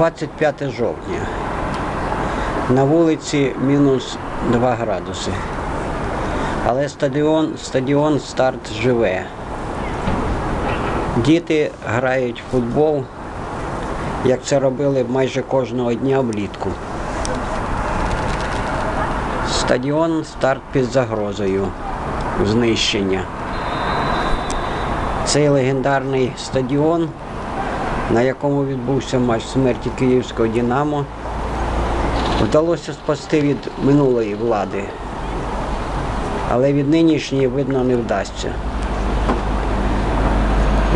25 жовтня. На вулиці мінус 2 градуси. Але стадіон, стадіон старт живе. Діти грають в футбол, як це робили майже кожного дня влітку. Стадіон старт під загрозою знищення. Цей легендарний стадіон, на якому відбувся матч смерті Київського Дінамо, вдалося спасти від минулої влади, але від нинішньої, видно, не вдасться.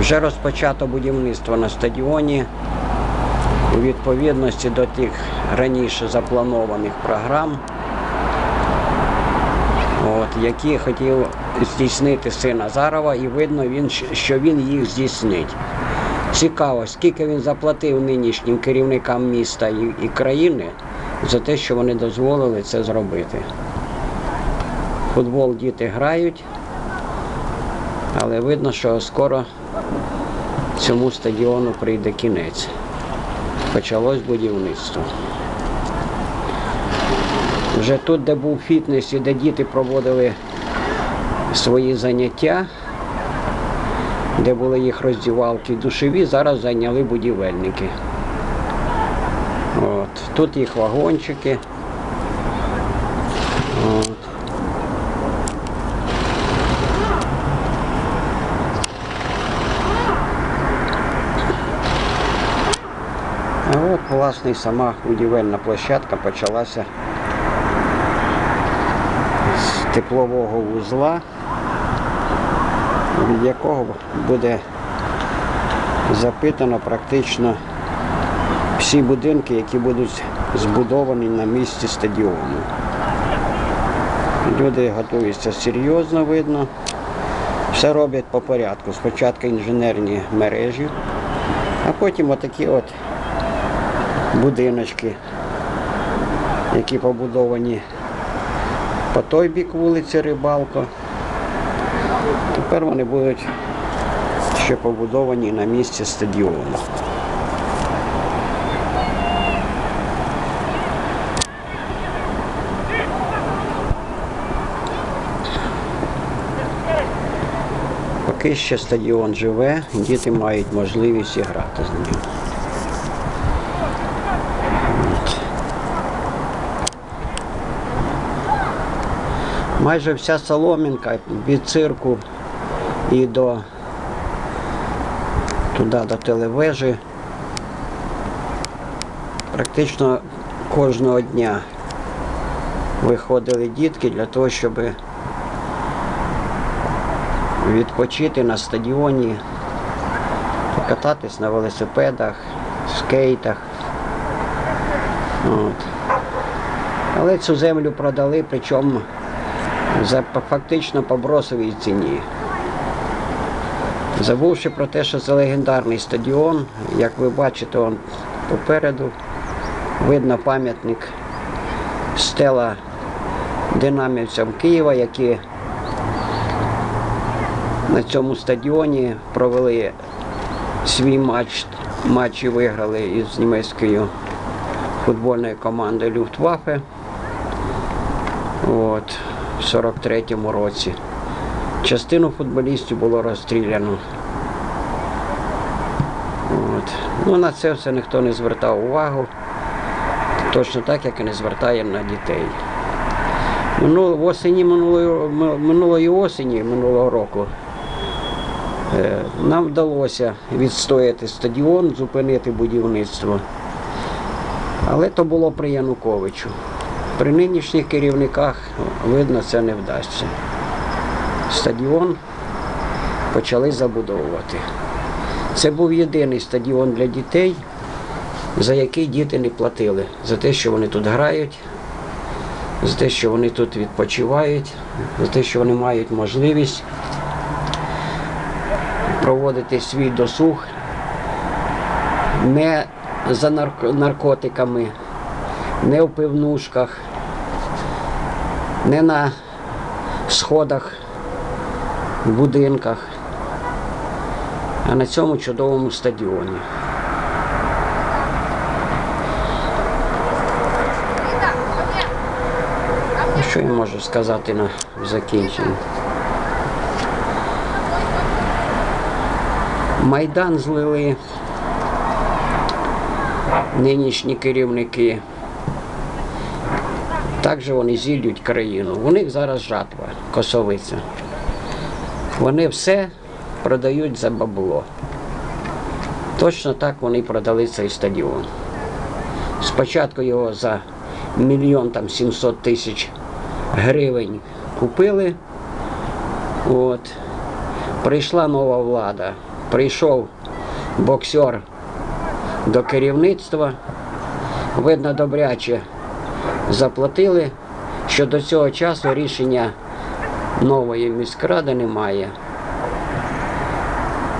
Вже розпочато будівництво на стадіоні у відповідності до тих раніше запланованих програм, от, які хотів здійснити син Азарова, і видно, він, що він їх здійснить. Цікаво, скільки він заплатив нинішнім керівникам міста і, і країни за те, що вони дозволили це зробити. Футбол діти грають, але видно, що скоро цьому стадіону прийде кінець. Почалось будівництво. Вже тут, де був фітнес і де діти проводили свої заняття, де були їх роздівалки душеві, зараз зайняли будівельники. От. Тут їх вагончики. От. А от, власне, сама будівельна площадка почалася з теплового вузла, від якого буде запитано практично всі будинки, які будуть збудовані на місці стадіону. Люди готуються серйозно, видно. Все роблять по порядку. Спочатку інженерні мережі, а потім отакі от будиночки, які побудовані по той бік вулиці Рибалко. Тепер вони будуть ще побудовані на місці стадіону. Поки ще стадіон живе, діти мають можливість грати з ним. Майже вся соломінка від цирку і до туди до телевежі. Практично кожного дня виходили дітки для того, щоб відпочити на стадіоні, покататись на велосипедах, скейтах. От. Але цю землю продали, причому за фактично по бросовій ціні. Забувши про те, що це легендарний стадіон, як ви бачите, он попереду видно пам'ятник стела динамівцям Києва, які на цьому стадіоні провели свій матч, матч і виграли із німецькою футбольною командою Люфтваффе. От, в 43-му році. Частину футболістів було розстріляно. От. Ну, на це все ніхто не звертав увагу. Точно так, як і не звертає на дітей. Минул, в осені минулої, минулої осені минулого року е, нам вдалося відстояти стадіон, зупинити будівництво. Але то було при Януковичу. При нинішніх керівниках, видно, це не вдасться. Стадіон почали забудовувати. Це був єдиний стадіон для дітей, за який діти не платили. За те, що вони тут грають, за те, що вони тут відпочивають, за те, що вони мають можливість проводити свій досуг не за нарко- наркотиками, не в пивнушках, не на сходах, в будинках, а на цьому чудовому стадіоні. Ну, що я можу сказати на закінчення? Майдан злили нинішні керівники. Також вони зілють країну. У них зараз жатва, косовиця. Вони все продають за бабло. Точно так вони продали цей стадіон. Спочатку його за мільйон там 700 тисяч гривень купили. От. Прийшла нова влада, прийшов боксер до керівництва. Видно, добряче заплатили, що до цього часу рішення нової міськради немає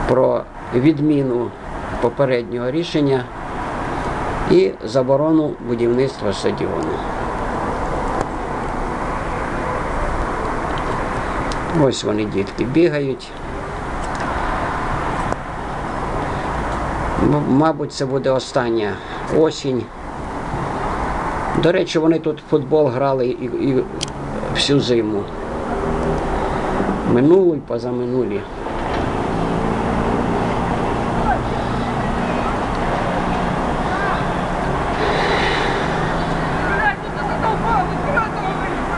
про відміну попереднього рішення і заборону будівництва стадіону. Ось вони, дітки, бігають. Мабуть, це буде остання осінь. До речі, вони тут футбол грали і, і всю зиму. Минулу і позаминулі.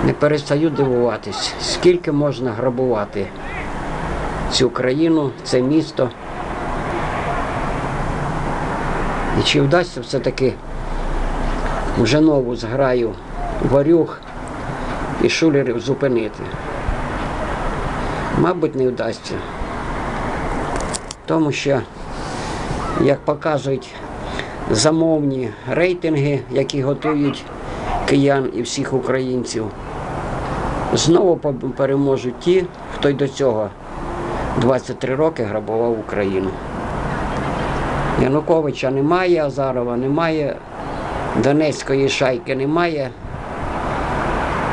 Не перестаю дивуватись, скільки можна грабувати цю країну, це місто. І чи вдасться все-таки вже нову зграю варюг і шулерів зупинити? Мабуть, не вдасться. Тому що, як показують замовні рейтинги, які готують киян і всіх українців, знову переможуть ті, хто й до цього 23 роки грабував Україну. Януковича немає, Азарова немає, Донецької шайки немає,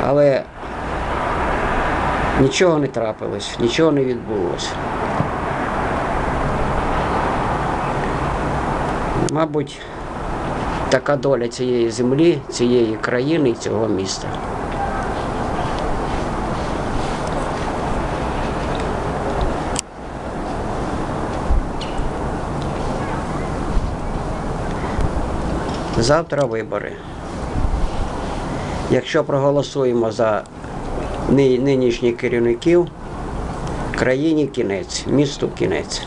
але нічого не трапилось, нічого не відбулося. Мабуть, така доля цієї землі, цієї країни і цього міста. Завтра вибори. Якщо проголосуємо за нинішніх керівників, країні кінець, місту кінець.